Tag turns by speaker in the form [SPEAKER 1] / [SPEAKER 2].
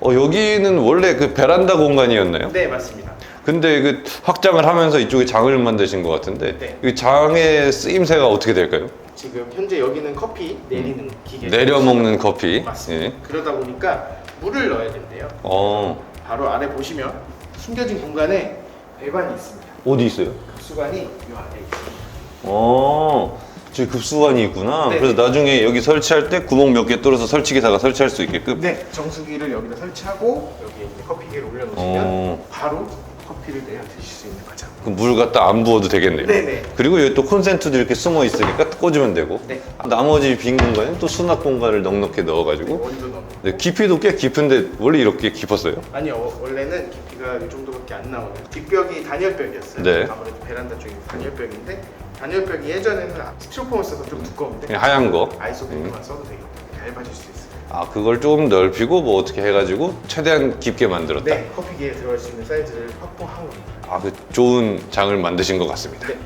[SPEAKER 1] 어, 여기는 원래 그 베란다 공간이었나요?
[SPEAKER 2] 네 맞습니다.
[SPEAKER 1] 근데 그 확장을 하면서 이쪽에 장을 만드신 것 같은데
[SPEAKER 2] 네.
[SPEAKER 1] 이 장의 쓰임새가 어떻게 될까요?
[SPEAKER 2] 지금 현재 여기는 커피 내리는 기계
[SPEAKER 1] 내려 먹는 커피.
[SPEAKER 2] 맞습니다.
[SPEAKER 1] 예.
[SPEAKER 2] 그러다 보니까 물을 넣어야 된대요.
[SPEAKER 1] 어
[SPEAKER 2] 바로 아래 보시면 숨겨진 공간에 배관이 있습니다.
[SPEAKER 1] 어디 있어요?
[SPEAKER 2] 급수관이 이 아래 있습니다.
[SPEAKER 1] 어 저기 급수관이 있구나.
[SPEAKER 2] 네.
[SPEAKER 1] 그래서 나중에 여기 설치할 때 구멍 몇 개 뚫어서 설치기사가 설치할 수 있게끔.
[SPEAKER 2] 네, 정수기를 여기다 설치하고 여기에 이제 커피기를 올려놓으시면
[SPEAKER 1] 어.
[SPEAKER 2] 바로 커피를 내려 드실 수 있는 거죠.
[SPEAKER 1] 그물 갖다 안 부어도 되겠네요.
[SPEAKER 2] 네네.
[SPEAKER 1] 그리고 여기 또 콘센트도 이렇게 숨어 있으니까 꽂으면 되고.
[SPEAKER 2] 네.
[SPEAKER 1] 나머지 빈 공간에 또 수납 공간을 넉넉히 넣어가지고.
[SPEAKER 2] 원두 넣고.
[SPEAKER 1] 네, 깊이도 꽤 깊은데 원래 이렇게 깊었어요?
[SPEAKER 2] 아니요, 어, 원래는 깊이가 이 정도밖에 안 나오는 뒷벽이 단열벽이었어요.
[SPEAKER 1] 네.
[SPEAKER 2] 아무래도 베란다 쪽이 단열벽인데 단열벽이 예전에는 스티로폼을 써서 좀 두꺼운데
[SPEAKER 1] 그냥 하얀 거.
[SPEAKER 2] 아이소프트만 써도 되기 때문에 얇아질 수 있어요.
[SPEAKER 1] 아 그걸 좀 넓히고 뭐 어떻게 해가지고 최대한 깊게 만들었다.
[SPEAKER 2] 네, 커피기에 들어갈 수 있는 사이즈를 확보한 겁니다.
[SPEAKER 1] 아 그 좋은 장을 만드신 것 같습니다.
[SPEAKER 2] 네.